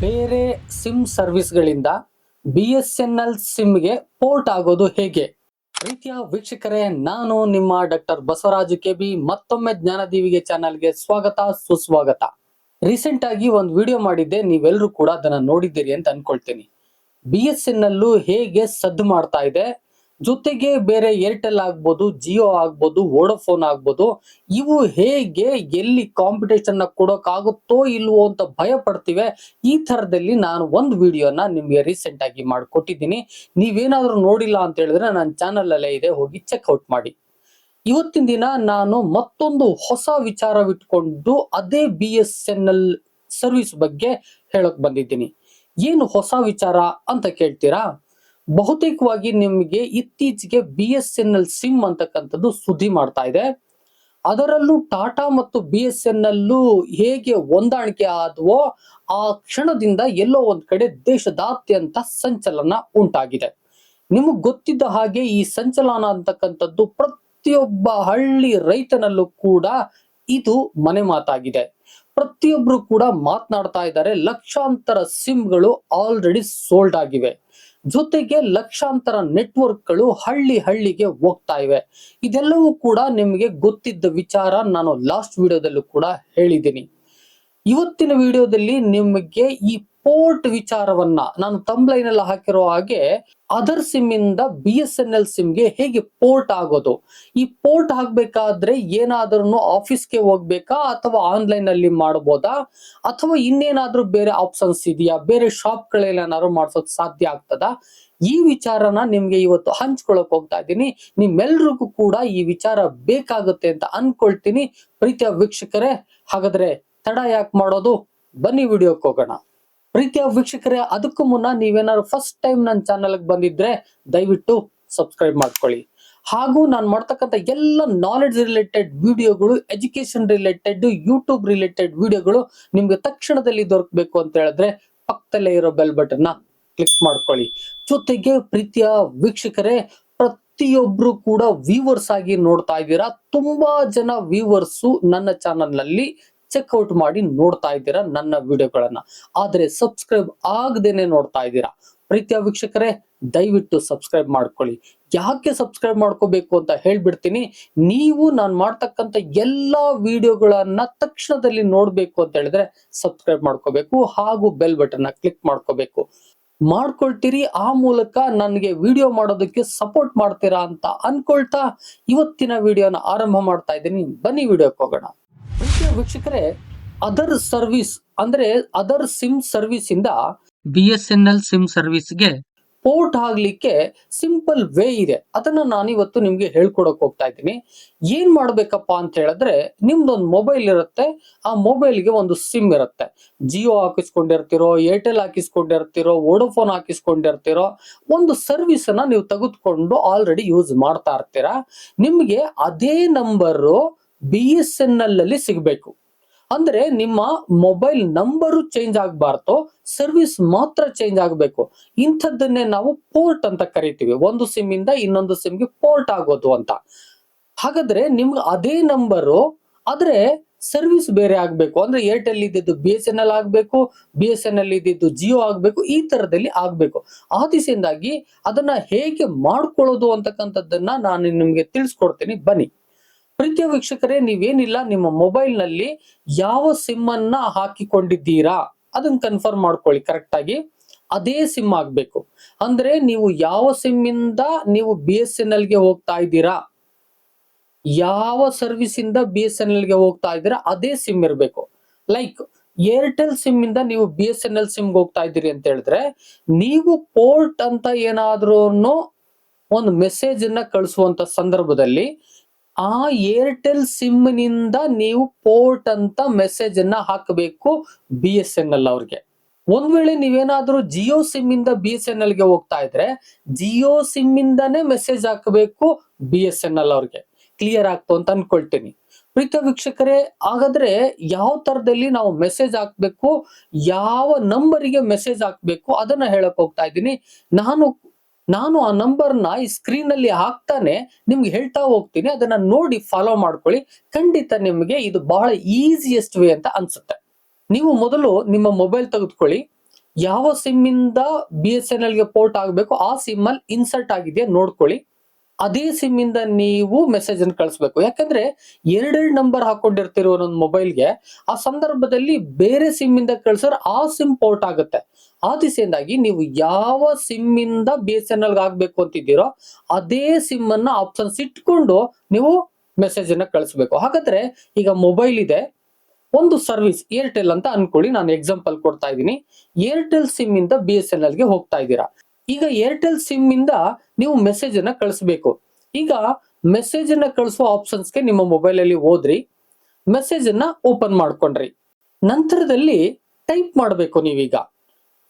ಬೇರೆ ಸಿಮ್ ಸರ್ವಿಸ್ಗಳಿಂದ B S N L ಸಿಮ್ಗೆ ಪೋರ್ಟ್ ಆಗೋದು ಹೇಗೆ? ಪ್ರೀತಿಯ ವೀಕ್ಷಕರೇ, ನಾನು ನಿಮ್ಮ ಡಾಕ್ಟರ್ ಬಸವರಾಜು ಕೆ ಬಿ ಮತ್ತೊಮ್ಮೆ ಜ್ಞಾನದೀವಿಗೆ ಚಾನಲ್ಗೆ ಸ್ವಾಗತ, ಸುಸ್ವಾಗತ. ರೀಸೆಂಟ್ ಆಗಿ ಒಂದು ವಿಡಿಯೋ ಮಾಡಿದ್ದೆ ನೀವೆಲ್ಲರೂ ಕೂಡ ಅದನ್ನ ನೋಡಿದ್ದೀರಿ ಅಂತ ಅನ್ಕೊಳ್ತೀನಿ. ಬಿ ಎಸ್ ಎನ್ ಎಲ್ಲು ಹೇಗೆ ಸದ್ದು ಮಾಡ್ತಾ ಇದೆ ಜೊತೆಗೆ ಬೇರೆ ಏರ್ಟೆಲ್ ಆಗ್ಬೋದು ಜಿಯೋ ಆಗ್ಬೋದು ವೋಡೋಫೋನ್ ಆಗ್ಬೋದು, ಇವು ಹೇಗೆ ಎಲ್ಲಿ ಕಾಂಪಿಟೇಷನ್ ಕೊಡೋಕ್ಕಾಗುತ್ತೋ ಇಲ್ವೋ ಅಂತ ಭಯ ಪಡ್ತಿವೆ ಈ ತರದಲ್ಲಿ ನಾನು ಒಂದು ವಿಡಿಯೋನ ನಿಮ್ಗೆ ರೀಸೆಂಟ್ ಆಗಿ ಮಾಡಿಕೊಟ್ಟಿದ್ದೀನಿ. ನೀವೇನಾದ್ರೂ ನೋಡಿಲ್ಲ ಅಂತ ಹೇಳಿದ್ರೆ ನನ್ನ ಚಾನಲ್ ಅಲ್ಲೇ ಇದೆ, ಹೋಗಿ ಚೆಕ್ಔಟ್ ಮಾಡಿ. ಇವತ್ತಿನ ದಿನ ನಾನು ಮತ್ತೊಂದು ಹೊಸ ವಿಚಾರವಿಟ್ಕೊಂಡು ಅದೇ B S N L service ಬಗ್ಗೆ ಹೇಳಕ್ ಬಂದಿದ್ದೀನಿ. ಏನು ಹೊಸ ವಿಚಾರ ಅಂತ ಕೇಳ್ತೀರಾ? ಬಹುತೇಕವಾಗಿ ನಿಮಗೆ ಇತ್ತೀಚೆಗೆ B S N L SIM ಅಂತಕ್ಕಂಥದ್ದು ಸುದ್ದಿ ಮಾಡ್ತಾ ಇದೆ. ಅದರಲ್ಲೂ ಟಾಟಾ ಮತ್ತು ಬಿ ಎಸ್ ಎನ್ ಎಲ್ಲೂ ಹೇಗೆ ಹೊಂದಾಣಿಕೆ ಆದವೋ, ಆ ಕ್ಷಣದಿಂದ ಎಲ್ಲೋ ಒಂದ್ ಕಡೆ ದೇಶದಾದ್ಯಂತ ಸಂಚಲನ ಉಂಟಾಗಿದೆ. ನಿಮಗ್ ಗೊತ್ತಿದ್ದ ಹಾಗೆ ಈ ಸಂಚಲನ ಅಂತಕ್ಕಂಥದ್ದು ಪ್ರತಿಯೊಬ್ಬ ಹಳ್ಳಿ ರೈತನಲ್ಲೂ ಕೂಡ ಇದು ಮನೆ ಮಾತಾಗಿದೆ. ಪ್ರತಿಯೊಬ್ರು ಕೂಡ ಮಾತನಾಡ್ತಾ ಇದ್ದಾರೆ, ಲಕ್ಷಾಂತರ ಸಿಮ್ಗಳು ಆಲ್ರೆಡಿ ಸೋಲ್ಡ್ ಆಗಿವೆ. ಜೊತೆಗೆ ಲಕ್ಷಾಂತರ ನೆಟ್ವರ್ಕ್ಗಳು ಹಳ್ಳಿ ಹಳ್ಳಿಗೆ ಹೋಗ್ತಾ ಇವೆ. ಇದೆಲ್ಲವೂ ಕೂಡ ನಿಮಗೆ ಗೊತ್ತಿದ್ದ ವಿಚಾರ ನಾನು ಲಾಸ್ಟ್ ವಿಡಿಯೋದಲ್ಲೂ ಕೂಡ ಹೇಳಿದ್ದೀನಿ. ಇವತ್ತಿನ ವಿಡಿಯೋದಲ್ಲಿ ನಿಮಗೆ ಈ ಪೋರ್ಟ್ ವಿಚಾರವನ್ನ ನಾನು ತಂಬ್ಲೈನ್ ಎಲ್ಲ ಹಾಕಿರೋ ಹಾಗೆ ಅದರ್ ಸಿಮ್ ಇಂದ ಬಿ ಎಸ್ ಎನ್ ಎಲ್ ಸಿಮ್ಗೆ ಹೇಗೆ ಪೋರ್ಟ್ ಆಗೋದು? ಈ ಪೋರ್ಟ್ ಆಗ್ಬೇಕಾದ್ರೆ ಏನಾದ್ರೂ ಆಫೀಸ್ಗೆ ಹೋಗ್ಬೇಕಾ ಅಥವಾ ಆನ್ಲೈನ್ ಅಲ್ಲಿ ಮಾಡಬಹುದಾ ಅಥವಾ ಇನ್ನೇನಾದ್ರೂ ಬೇರೆ ಆಪ್ಷನ್ಸ್ ಇದೆಯಾ? ಬೇರೆ ಶಾಪ್ಗಳಲ್ಲಿ ಏನಾದ್ರು ಮಾಡ್ಸೋಕ್ ಸಾಧ್ಯ ಆಗ್ತದ? ಈ ವಿಚಾರನ ನಿಮ್ಗೆ ಇವತ್ತು ಹಂಚ್ಕೊಳಕ್ ಹೋಗ್ತಾ ಇದ್ದೀನಿ. ನಿಮ್ಮೆಲ್ರಿಗೂ ಕೂಡ ಈ ವಿಚಾರ ಬೇಕಾಗುತ್ತೆ ಅಂತ ಅನ್ಕೊಳ್ತೀನಿ. ಪ್ರೀತಿಯ ವೀಕ್ಷಕರೇ, ಹಾಗಾದ್ರೆ ತಡ ಯಾಕೆ ಮಾಡೋದು? ಬನ್ನಿ ವಿಡಿಯೋಕ್ಕೆ ಹೋಗೋಣ. ಪ್ರೀತಿಯ ವೀಕ್ಷಕರೇ, ಅದಕ್ಕೂ ಮುನ್ನ ನೀವೇನಾದ್ರು ಫಸ್ಟ್ ಟೈಮ್ ನನ್ನ ಚಾನಲ್ಗೆ ಬಂದಿದ್ರೆ ದಯವಿಟ್ಟು ಸಬ್ಸ್ಕ್ರೈಬ್ ಮಾಡ್ಕೊಳ್ಳಿ. ಹಾಗೂ ನಾನು ಮಾಡ್ತಕ್ಕಂಥ ಎಲ್ಲ ನಾಲೆಡ್ಜ್ ರಿಲೇಟೆಡ್ ವಿಡಿಯೋಗಳು ಎಜುಕೇಶನ್ ರಿಲೇಟೆಡ್ ಯೂಟ್ಯೂಬ್ ರಿಲೇಟೆಡ್ ವಿಡಿಯೋಗಳು ನಿಮ್ಗೆ ತಕ್ಷಣದಲ್ಲಿ ದೊರಕಬೇಕು ಅಂತ ಹೇಳಿದ್ರೆ ಪಕ್ಕದಲ್ಲೇ ಇರೋ ಬೆಲ್ ಬಟನ್ನ ಕ್ಲಿಕ್ ಮಾಡ್ಕೊಳ್ಳಿ. ಜೊತೆಗೆ ಪ್ರೀತಿಯ ವೀಕ್ಷಕರೇ, ಪ್ರತಿಯೊಬ್ರು ಕೂಡ ವ್ಯೂವರ್ಸ್ ಆಗಿ ನೋಡ್ತಾ ಇದ್ದೀರಾ. ತುಂಬಾ ಜನ ವ್ಯೂವರ್ಸ್ ನನ್ನ ಚಾನಲ್ನಲ್ಲಿ ಚೆಕ್ಔಟ್ ಮಾಡಿ ನೋಡ್ತಾ ಇದ್ದೀರಾ ನನ್ನ ವಿಡಿಯೋಗಳನ್ನ. ಆದ್ರೆ ಸಬ್ಸ್ಕ್ರೈಬ್ ಆಗದೇನೆ ನೋಡ್ತಾ ಇದ್ದೀರಾ. ಪ್ರೀತಿಯ ವೀಕ್ಷಕರೇ, ದಯವಿಟ್ಟು ಸಬ್ಸ್ಕ್ರೈಬ್ ಮಾಡ್ಕೊಳ್ಳಿ. ಯಾಕೆ ಸಬ್ಸ್ಕ್ರೈಬ್ ಮಾಡ್ಕೋಬೇಕು ಅಂತ ಹೇಳ್ಬಿಡ್ತೀನಿ. ನೀವು ನಾನು ಮಾಡ್ತಕ್ಕಂಥ ಎಲ್ಲ ವಿಡಿಯೋಗಳನ್ನ ತಕ್ಷಣದಲ್ಲಿ ನೋಡ್ಬೇಕು ಅಂತ ಹೇಳಿದ್ರೆ ಸಬ್ಸ್ಕ್ರೈಬ್ ಮಾಡ್ಕೋಬೇಕು ಹಾಗೂ ಬೆಲ್ ಬಟನ್ ಕ್ಲಿಕ್ ಮಾಡ್ಕೋಬೇಕು. ಮಾಡ್ಕೊಳ್ತೀರಿ, ಆ ಮೂಲಕ ನನಗೆ ವಿಡಿಯೋ ಮಾಡೋದಕ್ಕೆ ಸಪೋರ್ಟ್ ಮಾಡ್ತೀರಾ ಅಂತ ಅನ್ಕೊಳ್ತಾ ಇವತ್ತಿನ ವಿಡಿಯೋನ ಆರಂಭ ಮಾಡ್ತಾ ಇದ್ದೀನಿ. ಬನ್ನಿ ವಿಡಿಯೋಕ್ಕೆ ಹೋಗೋಣ. ಪ್ರೀತಿಯ ವೀಕ್ಷಕರೇ ಅದರ್ ಸರ್ವಿಸ್ ಅಂದ್ರೆ ಅದರ್ ಸಿಮ್ ಸರ್ವಿಸ್ ಇಂದ B S N L SIM ಸರ್ವಿಸ್ಗೆ ಪೋರ್ಟ್ ಆಗ್ಲಿಕ್ಕೆ ಸಿಂಪಲ್ ವೇ ಇದೆ. ಅದನ್ನ ನಾನು ಇವತ್ತು ನಿಮ್ಗೆ ಹೇಳ್ಕೊಡಕ್ ಹೋಗ್ತಾ ಇದ್ದೀನಿ. ಏನ್ ಮಾಡ್ಬೇಕಪ್ಪ ಅಂತ ಹೇಳಿದ್ರೆ, ನಿಮ್ದೊಂದು ಮೊಬೈಲ್ ಇರುತ್ತೆ, ಆ ಮೊಬೈಲ್ಗೆ ಒಂದು ಸಿಮ್ ಇರುತ್ತೆ. ಜಿಯೋ ಹಾಕಿಸ್ಕೊಂಡಿರ್ತಿರೋ ಏರ್ಟೆಲ್ ಹಾಕಿಸ್ಕೊಂಡಿರ್ತಿರೋ ವೋಡೋಫೋನ್ ಹಾಕಿಸ್ಕೊಂಡಿರ್ತಿರೋ, ಒಂದು ಸರ್ವಿಸ್ ಅನ್ನ ನೀವು ತೆಗೆದುಕೊಂಡು ಆಲ್ರೆಡಿ ಯೂಸ್ ಮಾಡ್ತಾ ಇರ್ತೀರಾ. ನಿಮ್ಗೆ ಅದೇ number B S N L ಅಲ್ಲಿ ಸಿಗಬೇಕು. ಅಂದ್ರೆ ನಿಮ್ಮ ಮೊಬೈಲ್ ನಂಬರು ಚೇಂಜ್ ಆಗಬಾರ್ದು ಸರ್ವಿಸ್ ಮಾತ್ರ ಚೇಂಜ್ ಆಗಬೇಕು. ಇಂಥದ್ದನ್ನೇ ನಾವು ಪೋರ್ಟ್ ಅಂತ ಕರಿತೀವಿ. ಒಂದು ಸಿಮ್ ಇಂದ ಇನ್ನೊಂದು ಸಿಮ್ಗೆ ಪೋರ್ಟ್ ಆಗೋದು ಅಂತ. ಹಾಗಾದ್ರೆ ನಿಮ್ಗೆ ಅದೇ ನಂಬರು, ಆದ್ರೆ ಸರ್ವಿಸ್ ಬೇರೆ ಆಗ್ಬೇಕು. ಅಂದ್ರೆ ಏರ್ಟೆಲ್ ಇದ್ದಿದ್ದು ಬಿ ಎಸ್ ಎನ್ ಎಲ್ ಆಗ್ಬೇಕು ಬಿ ಎಸ್ ಎನ್ ಎಲ್ ಇದ್ದಿದ್ದು ಜಿಯೋ ಆಗ್ಬೇಕು, ಈ ತರದಲ್ಲಿ ಆಗ್ಬೇಕು. ಆ ದಿಸೆಯಿಂದಾಗಿ ಅದನ್ನ ಹೇಗೆ ಮಾಡ್ಕೊಳ್ಳೋದು ಅಂತಕ್ಕಂಥದ್ದನ್ನ ನಾನು ನಿಮ್ಗೆ ತಿಳಿಸ್ಕೊಡ್ತೀನಿ. ಬನ್ನಿ. ಪ್ರೀತಿಯ ವೀಕ್ಷಕರೇ, ನೀವೇನಿಲ್ಲ, ನಿಮ್ಮ ಮೊಬೈಲ್ನಲ್ಲಿ ಯಾವ ಸಿಮ್ ಅನ್ನ ಹಾಕಿಕೊಂಡಿದ್ದೀರಾ? ಅದನ್ನ ಕನ್ಫರ್ಮ್ ಮಾಡ್ಕೊಳ್ಳಿ ಕರೆಕ್ಟ್ ಆಗಿ. ಅದೇ ಸಿಮ್ ಆಗ್ಬೇಕು. ಅಂದ್ರೆ ನೀವು ಯಾವ ಸಿಮ್ ಇಂದ ನೀವು ಬಿ ಎಸ್ ಎನ್ ಎಲ್ಗೆ ಹೋಗ್ತಾ ಇದ್ದೀರಾ? ಯಾವ ಸರ್ವಿಸ್ ಇಂದ ಬಿ ಎಸ್ ಎನ್ ಎಲ್ಗೆ ಹೋಗ್ತಾ ಇದ್ದೀರಾ? ಅದೇ ಸಿಮ್ ಇರಬೇಕು. ಲೈಕ್, ಏರ್ಟೆಲ್ ಸಿಮ್ ಇಂದ ನೀವು ಬಿ ಎಸ್ ಎನ್ ಎಲ್ ಸಿಮ್ಗೆ ಹೋಗ್ತಾ ಇದ್ದೀರಿ ಅಂತ ಹೇಳಿದ್ರೆ, ನೀವು ಪೋರ್ಟ್ ಅಂತ ಏನಾದ್ರೂ ಒಂದು ಮೆಸೇಜ್ ಅನ್ನ ಕಳಿಸುವಂತ ಸಂದರ್ಭದಲ್ಲಿ ಆ ಏರ್ಟೆಲ್ ಸಿಮ್ನಿಂದ ನೀವು ಪೋರ್ಟ್ ಅಂತ ಮೆಸೇಜ್ ಅನ್ನ ಹಾಕಬೇಕು ಬಿ ಎಸ್ ಎನ್ ಎಲ್ ಅವ್ರಿಗೆ. ಒಂದ್ ವೇಳೆ ನೀವೇನಾದ್ರೂ ಜಿಯೋ ಸಿಮ್ ಇಂದ ಬಿ ಎಸ್ ಎನ್ ಎಲ್ಗೆ ಹೋಗ್ತಾ ಇದ್ರೆ ಜಿಯೋ ಸಿಮ್ ಇಂದಾನೇ ಮೆಸೇಜ್ ಹಾಕಬೇಕು ಬಿ ಎಸ್ ಎನ್ ಎಲ್ ಅವ್ರಿಗೆ. ಕ್ಲಿಯರ್ ಆಗ್ತು ಅಂತ ಅನ್ಕೊಳ್ತೀನಿ. ಪ್ರೀತ ವೀಕ್ಷಕರೇ, ಹಾಗಾದ್ರೆ ಯಾವ ತರದಲ್ಲಿ ನಾವು ಮೆಸೇಜ್ ಹಾಕ್ಬೇಕು, ಯಾವ ನಂಬರಿಗೆ ಮೆಸೇಜ್ ಹಾಕ್ಬೇಕು ಅದನ್ನ ಹೇಳಕ್ ಹೋಗ್ತಾ ಇದ್ದೀನಿ. ನಾನು ನಾನು ಆ ನಂಬರ್ನ ಈ ಸ್ಕ್ರೀನ್ ಅಲ್ಲಿ ಹಾಕ್ತಾನೆ, ನಿಮ್ಗೆ ಹೇಳ್ತಾ ಹೋಗ್ತೀನಿ, ಅದನ್ನ ನೋಡಿ ಫಾಲೋ ಮಾಡ್ಕೊಳ್ಳಿ. ಖಂಡಿತ ನಿಮಗೆ ಇದು ಬಹಳ ಈಸಿಯೆಸ್ಟ್ ವೇ ಅಂತ ಅನ್ಸುತ್ತೆ. ನೀವು ಮೊದಲು ನಿಮ್ಮ ಮೊಬೈಲ್ ತೆಗೆದುಕೊಳ್ಳಿ. ಯಾವ ಸಿಮ್ ಇಂದ ಬಿ ಎಸ್ ಎನ್ ಎಲ್ಗೆ ಪೋರ್ಟ್ ಆಗಬೇಕು, ಆ ಸಿಮ್ ಅಲ್ಲಿ ಇನ್ಸರ್ಟ್ ಆಗಿದೆಯಾ ನೋಡ್ಕೊಳ್ಳಿ. ಅದೇ ಸಿಮ್ ಇಂದ ನೀವು ಮೆಸೇಜ್ ಅನ್ನು ಕಳಿಸ್ಬೇಕು. ಯಾಕಂದ್ರೆ ಎರಡೆರಡು ನಂಬರ್ ಹಾಕೊಂಡಿರ್ತಿರೋ ಒಂದೊಂದು ಮೊಬೈಲ್ಗೆ ಆ ಸಂದರ್ಭದಲ್ಲಿ ಬೇರೆ ಸಿಮ್ ಇಂದ ಕಳ್ಸಿದ್ರೆ ಆ ಸಿಮ್ ಪೋರ್ಟ್ ಆಗುತ್ತೆ. ಆ ದಿಸೆಯಿಂದಾಗಿ ನೀವು ಯಾವ ಸಿಮ್ ಇಂದ ಬಿ ಎಸ್ ಎನ್ ಎಲ್ ಆಗ್ಬೇಕು ಅಂತಿದ್ದೀರೋ ಅದೇ ಸಿಮ್ ಅನ್ನ ಆಪ್ಷನ್ಸ್ ಇಟ್ಕೊಂಡು ನೀವು ಮೆಸೇಜ್ ಅನ್ನ ಕಳಿಸ್ಬೇಕು. ಹಾಗಾದ್ರೆ ಈಗ ಮೊಬೈಲ್ ಇದೆ. ಒಂದು ಸರ್ವಿಸ್ ಏರ್ಟೆಲ್ ಅಂತ ಅನ್ಕೊಳ್ಳಿ. ನಾನು ಎಕ್ಸಾಂಪಲ್ ಕೊಡ್ತಾ ಇದ್ದೀನಿ. ಏರ್ಟೆಲ್ ಸಿಮ್ ಇಂದ ಬಿ ಎಸ್ ಎನ್ ಎಲ್ಗೆ ಹೋಗ್ತಾ ಇದ್ದೀರಾ. ಈಗ ಏರ್ಟೆಲ್ ಸಿಮ್ ಇಂದ ನೀವು ಮೆಸೇಜ್ ಅನ್ನ ಕಳಿಸ್ಬೇಕು. ಈಗ ಮೆಸೇಜ್ ಅನ್ನ ಕಳಿಸುವ ಆಪ್ಷನ್ಸ್ಗೆ ನಿಮ್ಮ ಮೊಬೈಲ್ ಅಲ್ಲಿ ಹೋದ್ರಿ. ಮೆಸೇಜ್ ಅನ್ನ ಓಪನ್ ಮಾಡ್ಕೊಂಡ್ರಿ. ನಂತರದಲ್ಲಿ ಟೈಪ್ ಮಾಡಬೇಕು ನೀವೀಗ.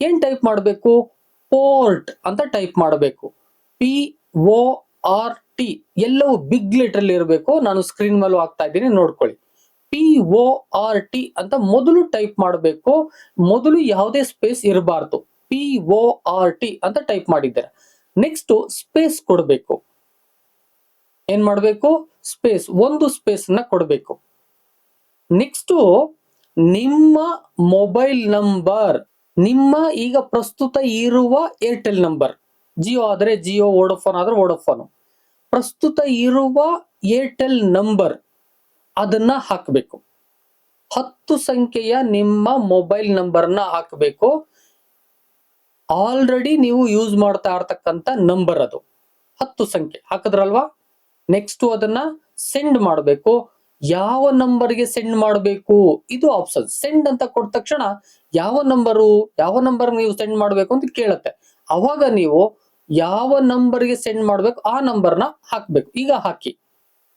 ಏನ್ ಟೈಪ್ ಮಾಡಬೇಕು? ಪೋರ್ಟ್ ಅಂತ ಟೈಪ್ ಮಾಡಬೇಕು. ಪಿ ಒ ಆರ್ ಟಿ ಎಲ್ಲವೂ ಬಿಗ್ ಲೆಟರ್ ಇರಬೇಕು. ನಾನು ಸ್ಕ್ರೀನ್ ಮೇಲೆ ಹಾಕ್ತಾ ಇದ್ದೀನಿ, ನೋಡ್ಕೊಳ್ಳಿ. ಪಿ ಒ ಆರ್ ಟಿ ಅಂತ ಮೊದಲು ಟೈಪ್ ಮಾಡಬೇಕು. ಮೊದಲು ಯಾವುದೇ ಸ್ಪೇಸ್ ಇರಬಾರ್ದು. ಪಿ ಒ ಆರ್ ಟಿ ಅಂತ ಟೈಪ್ ಮಾಡಿದ್ದಾರೆ. ನೆಕ್ಸ್ಟ್ ಸ್ಪೇಸ್ ಕೊಡಬೇಕು. ಏನ್ ಮಾಡಬೇಕು? ಸ್ಪೇಸ್, ಒಂದು ಸ್ಪೇಸ್ನ ಕೊಡಬೇಕು. ನೆಕ್ಸ್ಟ್ ನಿಮ್ಮ ಮೊಬೈಲ್ ನಂಬರ್. ನಿಮ್ಮ ಈಗ ಪ್ರಸ್ತುತ ಇರುವ ಏರ್ಟೆಲ್ ನಂಬರ್ ಜಿಯೋ ಆದರೆ ಜಿಯೋ ವೋಡೋಫೋನ್ ಆದ್ರೆ ವೋಡೋಫೋನ್ ಪ್ರಸ್ತುತ ಇರುವ ಏರ್ಟೆಲ್ ನಂಬರ್ ಅದನ್ನ ಹಾಕಬೇಕು. ಹತ್ತು ಸಂಖ್ಯೆಯ ನಿಮ್ಮ ಮೊಬೈಲ್ ನಂಬರ್ನ ಹಾಕಬೇಕು. ಆಲ್ರೆಡಿ ನೀವು ಯೂಸ್ ಮಾಡ್ತಾ ಇರ್ತಕ್ಕಂಥ ನಂಬರ್ ಅದು. ಹತ್ತು ಸಂಖ್ಯೆ. ಹಾಕಿದ್ರಲ್ವಾ? ನೆಕ್ಸ್ಟ್ ಅದನ್ನ ಸೆಂಡ್ ಮಾಡಬೇಕು. ಯಾವ ನಂಬರ್ಗೆ ಸೆಂಡ್ ಮಾಡಬೇಕು? ಇದು ಆಪ್ಷನ್ ಸೆಂಡ್ ಅಂತ ಕೊಟ್ಟ ತಕ್ಷಣ ಯಾವ ನಂಬರು, ಯಾವ ನಂಬರ್ ನೀವು ಸೆಂಡ್ ಮಾಡಬೇಕು ಅಂತ ಕೇಳುತ್ತೆ. ಅವಾಗ ನೀವು ಯಾವ ನಂಬರ್ಗೆ ಸೆಂಡ್ ಮಾಡಬೇಕು, ಆ ನಂಬರ್ನ ಹಾಕ್ಬೇಕು. ಈಗ ಹಾಕಿ.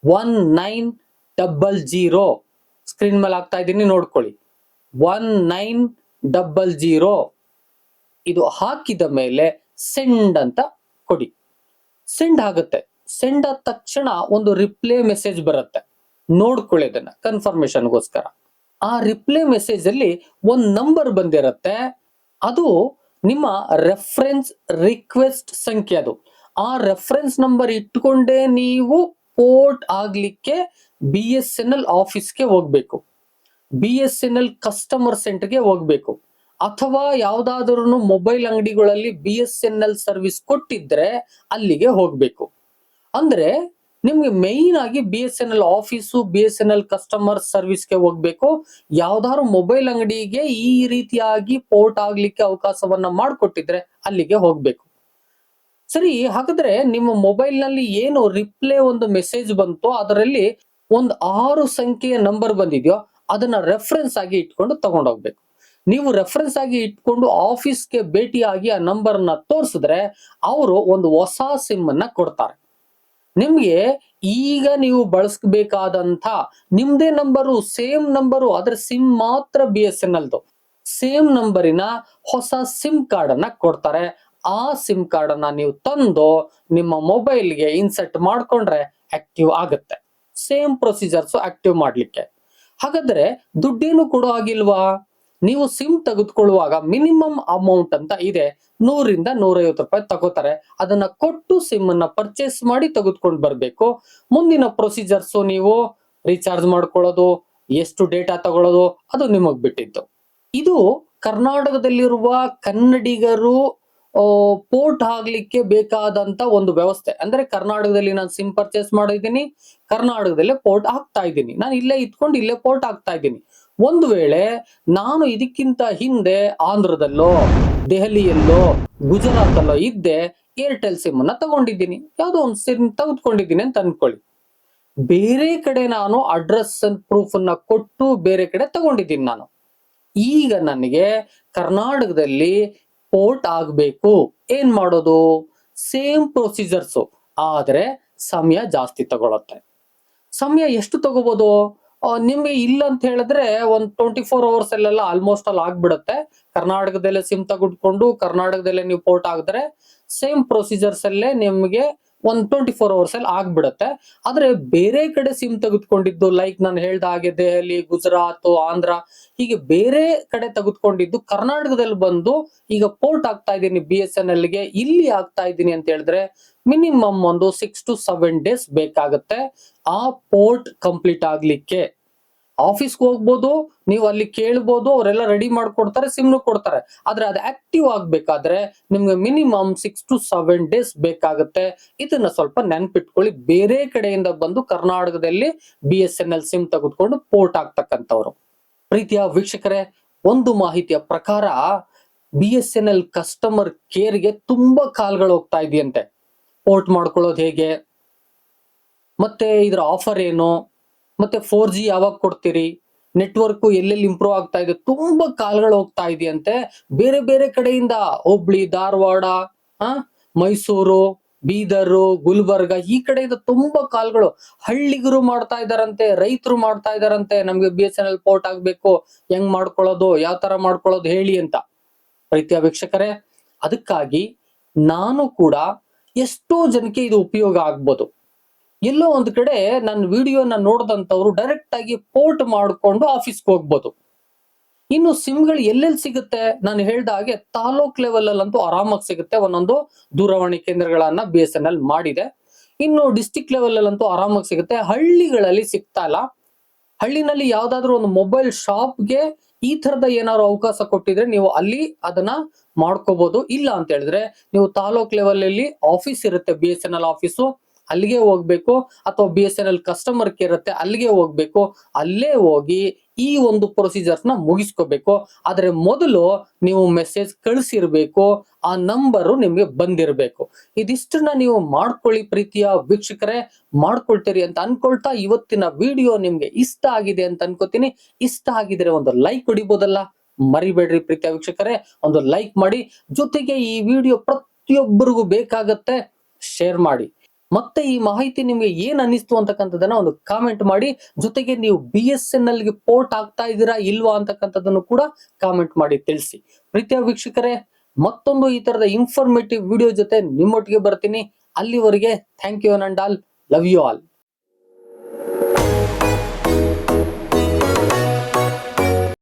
One nine double zero. Screen ಮೇಲೆ ಹಾಕ್ತಾ ಇದ್ದೀನಿ, ನೋಡ್ಕೊಳ್ಳಿ. One nine double zero. ಇದು ಹಾಕಿದ ಮೇಲೆ ಸೆಂಡ್ ಅಂತ ಕೊಡಿ. ಸೆಂಡ್ ಆಗುತ್ತೆ. ಸೆಂಡ್ ಆದ ತಕ್ಷಣ ಒಂದು ರಿಪ್ಲೈ ಮೆಸೇಜ್ ಬರುತ್ತೆ. ನೋಡ್ಕೊಳ್ಳಿ ಅದನ್ನ ಕನ್ಫರ್ಮೇಶನ್ಗೋಸ್ಕರ ಆ ರಿಪ್ಲೈ ಮೆಸೇಜ್ ಅಲ್ಲಿ ಒಂದು ನಂಬರ್ ಬಂದಿರುತ್ತೆ. ಅದು ನಿಮ್ಮ ರೆಫರೆನ್ಸ್ ರಿಕ್ವೆಸ್ಟ್ ಸಂಖ್ಯೆ ಅದು. ಆ ರೆಫರೆನ್ಸ್ ನಂಬರ್ ಇಟ್ಕೊಂಡೇ ನೀವು ಪೋರ್ಟ್ ಆಗ್ಲಿಕ್ಕೆ ಬಿ ಎಸ್ ಎನ್ ಎಲ್ ಆಫೀಸ್ಗೆ ಹೋಗ್ಬೇಕು. B S N L customer ಸೆಂಟರ್ಗೆ ಹೋಗ್ಬೇಕು. ಅಥವಾ ಯಾವ್ದಾದ್ರು ಮೊಬೈಲ್ ಅಂಗಡಿಗಳಲ್ಲಿ B S N L service ಕೊಟ್ಟಿದ್ರೆ ಅಲ್ಲಿಗೆ ಹೋಗ್ಬೇಕು. ಅಂದ್ರೆ ನಿಮ್ಗೆ ಮೈನ್ ಆಗಿ B S N L office B S N L customer ಸರ್ವಿಸ್ಗೆ ಹೋಗ್ಬೇಕು. ಯಾವ್ದಾದ್ರು ಮೊಬೈಲ್ ಅಂಗಡಿಗೆ ಈ ರೀತಿಯಾಗಿ ಪೋರ್ಟ್ ಆಗ್ಲಿಕ್ಕೆ ಅವಕಾಶವನ್ನ ಮಾಡಿಕೊಟ್ಟಿದ್ರೆ ಅಲ್ಲಿಗೆ ಹೋಗ್ಬೇಕು. ಸರಿ, ಹಾಗಾದ್ರೆ ನಿಮ್ಮ ಮೊಬೈಲ್ನಲ್ಲಿ ಏನು ರಿಪ್ಲೈ ಒಂದು ಮೆಸೇಜ್ ಬಂತು ಅದರಲ್ಲಿ ಒಂದು ಆರು ಸಂಖ್ಯೆಯ ನಂಬರ್ ಬಂದಿದೆಯೋ ಅದನ್ನ ರೆಫರೆನ್ಸ್ ಆಗಿ ಇಟ್ಕೊಂಡು ತಗೊಂಡೋಗ್ಬೇಕು. ನೀವು ರೆಫರೆನ್ಸ್ ಆಗಿ ಇಟ್ಕೊಂಡು ಆಫೀಸ್ಗೆ ಭೇಟಿಯಾಗಿ ಆ ನಂಬರ್ನ ತೋರಿಸಿದ್ರೆ ಅವರು ಒಂದು ಹೊಸ ಸಿಮ್ ಅನ್ನ ಕೊಡ್ತಾರೆ. ನಿಮ್ಗೆ ಈಗ ನೀವು ಬಳಸಬೇಕಾದಂತ ನಿಮ್ದೇ ನಂಬರು ಸೇಮ್ ನಂಬರು ಅದರ ಸಿಮ್ ಮಾತ್ರ ಬಿ ಎಸ್ ಎನ್ ಎಲ್ದು ಸೇಮ್ ನಂಬರಿನ ಹೊಸ ಸಿಮ್ ಕಾರ್ಡ್ ಅನ್ನ ಕೊಡ್ತಾರೆ. ಆ ಸಿಮ್ ಕಾರ್ಡ್ ನೀವು ತಂದು ನಿಮ್ಮ ಮೊಬೈಲ್ಗೆ ಇನ್ಸರ್ಟ್ ಮಾಡ್ಕೊಂಡ್ರೆ ಆಕ್ಟಿವ್ ಆಗುತ್ತೆ. ಸೇಮ್ ಪ್ರೊಸೀಜರ್ಸ್ ಆಕ್ಟಿವ್ ಮಾಡ್ಲಿಕ್ಕೆ. ಹಾಗಾದ್ರೆ ದುಡ್ಡೇನು ಕೊಡೋ ಆಗಿಲ್ವಾ ನೀವು ಸಿಮ್ ತೆಗೆದುಕೊಳ್ಳುವಾಗ ಮಿನಿಮಮ್ ಅಮೌಂಟ್ ಅಂತ ಇದೆ. ನೂರಿಂದ ನೂರೈವತ್ತು ರೂಪಾಯಿ ತಗೋತಾರೆ. ಅದನ್ನ ಕೊಟ್ಟು ಸಿಮ್ ಅನ್ನ ಪರ್ಚೇಸ್ ಮಾಡಿ ತೆಗೆದುಕೊಂಡು ಬರಬೇಕು. ಮುಂದಿನ ಪ್ರೊಸೀಜರ್ಸು ನೀವು ರೀಚಾರ್ಜ್ ಮಾಡ್ಕೊಳ್ಳೋದು, ಎಷ್ಟು ಡೇಟಾ ತಗೊಳ್ಳೋದು, ಅದು ನಿಮಗ್ ಬಿಟ್ಟಿದ್ದು. ಇದು ಕರ್ನಾಟಕದಲ್ಲಿರುವ ಕನ್ನಡಿಗರು ಪೋರ್ಟ್ ಆಗ್ಲಿಕ್ಕೆ ಬೇಕಾದಂತ ಒಂದು ವ್ಯವಸ್ಥೆ. ಅಂದ್ರೆ ಕರ್ನಾಟಕದಲ್ಲಿ ನಾನು ಸಿಮ್ ಪರ್ಚೇಸ್ ಮಾಡಿದ್ದೀನಿ, ಕರ್ನಾಟಕದಲ್ಲೇ ಪೋರ್ಟ್ ಹಾಕ್ತಾ ಇದ್ದೀನಿ. ನಾನು ಇಲ್ಲೇ ಇಟ್ಕೊಂಡು ಇಲ್ಲೇ ಪೋರ್ಟ್ ಆಗ್ತಾ ಇದ್ದೀನಿ. ಒಂದು ವೇಳೆ ನಾನು ಇದಕ್ಕಿಂತ ಹಿಂದೆ ಆಂಧ್ರದಲ್ಲೋ ದೆಹಲಿಯಲ್ಲೋ ಗುಜರಾತ್ ಅಲ್ಲೋ ಇದ್ದೆ ಏರ್ಟೆಲ್ ಸಿಮ್ ಅನ್ನ ತಗೊಂಡಿದ್ದೀನಿ. ಯಾವುದೋ ಒಂದು ಸಿಮ್ ತೆಗೆದುಕೊಂಡಿದ್ದೀನಿ ಅಂತ ಅನ್ಕೊಳ್ಳಿ. ಬೇರೆ ಕಡೆ ನಾನು ಅಡ್ರೆಸ್ ಪ್ರೂಫ್ ಅನ್ನ ಕೊಟ್ಟು ಬೇರೆ ಕಡೆ ತಗೊಂಡಿದ್ದೀನಿ ನಾನು. ಈಗ ನನಗೆ ಕರ್ನಾಟಕದಲ್ಲಿ ಪೋರ್ಟ್ ಆಗಬೇಕು. ಏನ್ ಮಾಡೋದು? ಸೇಮ್ ಪ್ರೊಸೀಜರ್ಸು ಆದರೆ ಸಮಯ ಜಾಸ್ತಿ ತಗೊಳತ್ತೆ. ಸಮಯ ಎಷ್ಟು ತಗೋಬಹುದು ಆ, ನಿಮ್ಗೆ ಇಲ್ಲ ಅಂತ ಹೇಳಿದ್ರೆ ಒಂದ್ ಟ್ವೆಂಟಿ ಫೋರ್ ಅವರ್ಸ್ ಅಲ್ಲೆಲ್ಲ ಆಲ್ಮೋಸ್ಟ್ ಅಲ್ಲಿ ಆಗ್ಬಿಡುತ್ತೆ. ಕರ್ನಾಟಕದಲ್ಲೇ ಸಿಮ್ ತಗೊಂಡ್ಕೊಂಡು ಕರ್ನಾಟಕದಲ್ಲೇ ನೀವು ಪೋರ್ಟ್ ಆಗಿದ್ರೆ ಸೇಮ್ ಪ್ರೊಸೀಜರ್ಸ್ ಅಲ್ಲೇ ನಿಮ್ಗೆ ಒಂದ್ ಟ್ವೆಂಟಿ ಫೋರ್ ಅವರ್ಸ್ ಅಲ್ಲಿ ಆಗ್ಬಿಡುತ್ತೆ. ಆದ್ರೆ ಬೇರೆ ಕಡೆ ಸಿಮ್ ತೆಗೆದುಕೊಂಡಿದ್ದು ಲೈಕ್ ನಾನು ಹೇಳ್ದ ಹಾಗೆ ದೆಹಲಿ, ಗುಜರಾತ್, ಆಂಧ್ರ, ಹೀಗೆ ಬೇರೆ ಕಡೆ ತೆಗೆದುಕೊಂಡಿದ್ದು, ಕರ್ನಾಟಕದಲ್ಲಿ ಬಂದು ಈಗ ಪೋರ್ಟ್ ಆಗ್ತಾ ಇದ್ದೀನಿ ಬಿ ಎಸ್ ಎನ್ ಎಲ್ಗೆ, ಇಲ್ಲಿ ಆಗ್ತಾ ಇದ್ದೀನಿ ಅಂತ ಹೇಳಿದ್ರೆ ಮಿನಿಮಮ್ ಒಂದು ಸಿಕ್ಸ್ ಟು ಸೆವೆನ್ ಡೇಸ್ ಬೇಕಾಗುತ್ತೆ ಆ ಪೋರ್ಟ್ ಕಂಪ್ಲೀಟ್ ಆಗ್ಲಿಕ್ಕೆ. ಆಫೀಸ್ಗೆ ಹೋಗ್ಬೋದು, ನೀವು ಅಲ್ಲಿ ಕೇಳ್ಬೋದು, ಅವರೆಲ್ಲ ರೆಡಿ ಮಾಡ್ಕೊಡ್ತಾರೆ ಸಿಮ್ನು ಕೊಡ್ತಾರೆ. ಆದ್ರೆ ಅದು ಆಕ್ಟಿವ್ ಆಗ್ಬೇಕಾದ್ರೆ ನಿಮ್ಗೆ minimum six to seven days ಬೇಕಾಗುತ್ತೆ. ಇದನ್ನ ಸ್ವಲ್ಪ ನೆನ್ಪಿಟ್ಕೊಳ್ಳಿ. ಬೇರೆ ಕಡೆಯಿಂದ ಬಂದು ಕರ್ನಾಟಕದಲ್ಲಿ B S N L SIM ತೆಗೆದುಕೊಂಡು ಪೋರ್ಟ್ ಆಗ್ತಕ್ಕಂಥವ್ರು. ಪ್ರೀತಿಯ ವೀಕ್ಷಕರೇ, ಒಂದು ಮಾಹಿತಿಯ ಪ್ರಕಾರ B S N L customer ಕೇರ್ಗೆ ತುಂಬಾ ಕಾಲ್ಗಳು ಹೋಗ್ತಾ ಇದೆಯಂತೆ. ಪೋರ್ಟ್ ಮಾಡ್ಕೊಳ್ಳೋದು ಹೇಗೆ? ಮತ್ತೆ ಇದರ ಆಫರ್ ಏನು? ಮತ್ತೆ ಫೋರ್ ಜಿ ಯಾವಾಗ ಕೊಡ್ತೀರಿ? ನೆಟ್ವರ್ಕ್ ಎಲ್ಲೆಲ್ಲಿ ಇಂಪ್ರೂವ್ ಆಗ್ತಾ ಇದೆ? ತುಂಬಾ ಕಾಲ್ಗಳು ಹೋಗ್ತಾ ಇದೆಯಂತೆ. ಬೇರೆ ಬೇರೆ ಕಡೆಯಿಂದ ಹುಬ್ಳಿ ಧಾರವಾಡ ಆ ಮೈಸೂರು ಬೀದರು ಗುಲ್ಬರ್ಗ ಈ ಕಡೆಯಿಂದ ತುಂಬಾ ಕಾಲ್ಗಳು. ಹಳ್ಳಿಗರು ಮಾಡ್ತಾ ಇದಾರಂತೆ ರೈತರು ಮಾಡ್ತಾ ಇದಾರಂತೆ ನಮ್ಗೆ B S N L port ಆಗ್ಬೇಕು. ಹೆಂಗ್ ಮಾಡ್ಕೊಳ್ಳೋದು? ಯಾವ ತರ ಮಾಡ್ಕೊಳ್ಳೋದು ಹೇಳಿ ಅಂತ. ಪ್ರೀತಿಯ ವೀಕ್ಷಕರೇ, ಅದಕ್ಕಾಗಿ ನಾನು ಕೂಡ ಎಷ್ಟೋ ಜನಕ್ಕೆ ಇದು ಉಪಯೋಗ ಆಗ್ಬೋದು. ಎಲ್ಲೋ ಒಂದು ಕಡೆ ನನ್ನ ವಿಡಿಯೋನ ನೋಡ್ದಂಥವ್ರು ಡೈರೆಕ್ಟ್ ಆಗಿ ಪೋರ್ಟ್ ಮಾಡ್ಕೊಂಡು ಆಫೀಸ್ಗೆ ಹೋಗ್ಬೋದು. ಇನ್ನು ಸಿಮ್ಗಳು ಎಲ್ಲೆಲ್ಲಿ ಸಿಗುತ್ತೆ? ನಾನು ಹೇಳ್ದ ಹಾಗೆ ತಾಲೂಕ್ ಲೆವೆಲ್ ಅಲ್ಲಂತೂ ಆರಾಮಾಗಿ ಸಿಗುತ್ತೆ. ಒಂದೊಂದು ದೂರವಾಣಿ ಕೇಂದ್ರಗಳನ್ನ ಬಿ ಎಸ್ ಎನ್ ಎಲ್ ಮಾಡಿದೆ. ಇನ್ನು ಡಿಸ್ಟಿಕ್ ಲೆವೆಲ್ ಅಲ್ಲಂತೂ ಆರಾಮಾಗಿ ಸಿಗುತ್ತೆ. ಹಳ್ಳಿಗಳಲ್ಲಿ ಸಿಗ್ತಾ ಇಲ್ಲ. ಹಳ್ಳಿನಲ್ಲಿ ಯಾವ್ದಾದ್ರು ಒಂದು ಮೊಬೈಲ್ ಶಾಪ್ಗೆ ಈ ತರದ ಏನಾದ್ರು ಅವಕಾಶ ಕೊಟ್ಟಿದ್ರೆ ನೀವು ಅಲ್ಲಿ ಅದನ್ನ ಮಾಡ್ಕೋಬಹುದು ಇಲ್ಲ ಅಂತ ಹೇಳಿದ್ರೆ ನೀವು ತಾಲೂಕ್ ಲೆವೆಲ್ ಅಲ್ಲಿ ಆಫೀಸ್ ಇರುತ್ತೆ B S N L office ಅಲ್ಲಿಗೆ ಹೋಗ್ಬೇಕು ಅಥವಾ B S N L customer care ಇರುತ್ತೆ, ಅಲ್ಲಿಗೆ ಹೋಗ್ಬೇಕು. ಅಲ್ಲೇ ಹೋಗಿ ಈ ಒಂದು ಪ್ರೊಸೀಜರ್ಸ್ನ ಮುಗಿಸ್ಕೋಬೇಕು. ಆದ್ರೆ ಮೊದಲು ನೀವು ಮೆಸೇಜ್ ಕಳಿಸಿರ್ಬೇಕು, ಆ ನಂಬರು ನಿಮ್ಗೆ ಬಂದಿರಬೇಕು. ಇದಿಷ್ಟನ್ನ ನೀವು ಮಾಡ್ಕೊಳ್ಳಿ ಪ್ರೀತಿಯ ವೀಕ್ಷಕರೇ. ಮಾಡ್ಕೊಳ್ತೀರಿ ಅಂತ ಅನ್ಕೊಳ್ತಾ ಇವತ್ತಿನ ವಿಡಿಯೋ ನಿಮ್ಗೆ ಇಷ್ಟ ಆಗಿದೆ ಅಂತ ಅನ್ಕೋತೀನಿ. ಇಷ್ಟ ಆಗಿದ್ರೆ ಒಂದು ಲೈಕ್ ಹೊಡಿಬೋದಲ್ಲ ಮರಿಬೇಡ್ರಿ ಪ್ರೀತಿಯ ವೀಕ್ಷಕರೇ. ಒಂದು ಲೈಕ್ ಮಾಡಿ. ಜೊತೆಗೆ ಈ ವಿಡಿಯೋ ಪ್ರತಿಯೊಬ್ಬರಿಗೂ ಬೇಕಾಗತ್ತೆ. ಶೇರ್ ಮಾಡಿ. ಮತ್ತೆ ಈ ಮಾಹಿತಿ ನಿಮ್ಗೆ ಏನ್ ಅನಿಸ್ತು ಅಂತಕ್ಕಂಥದ್ದನ್ನ ಒಂದು ಕಾಮೆಂಟ್ ಮಾಡಿ, ಜೊತೆಗೆ ನೀವು ಬಿ ಎಸ್ ಎನ್ ಎಲ್ಗೆ ಪೋರ್ಟ್ ಆಗ್ತಾ ಇದ್ದೀರಾ ಇಲ್ವಾ ಅಂತಕ್ಕಂಥದ್ದನ್ನು ಕೂಡ ಕಾಮೆಂಟ್ ಮಾಡಿ ತಿಳಿಸಿ. ಪ್ರೀತಿಯ ವೀಕ್ಷಕರೇ, ಮತ್ತೊಂದು ಈ ತರದ ಇನ್ಫಾರ್ಮೇಟಿವ್ ವಿಡಿಯೋ ಜೊತೆ ನಿಮ್ಮೊಟ್ಟಿಗೆ ಬರ್ತೀನಿ. ಅಲ್ಲಿವರೆಗೆ thank you and all love you all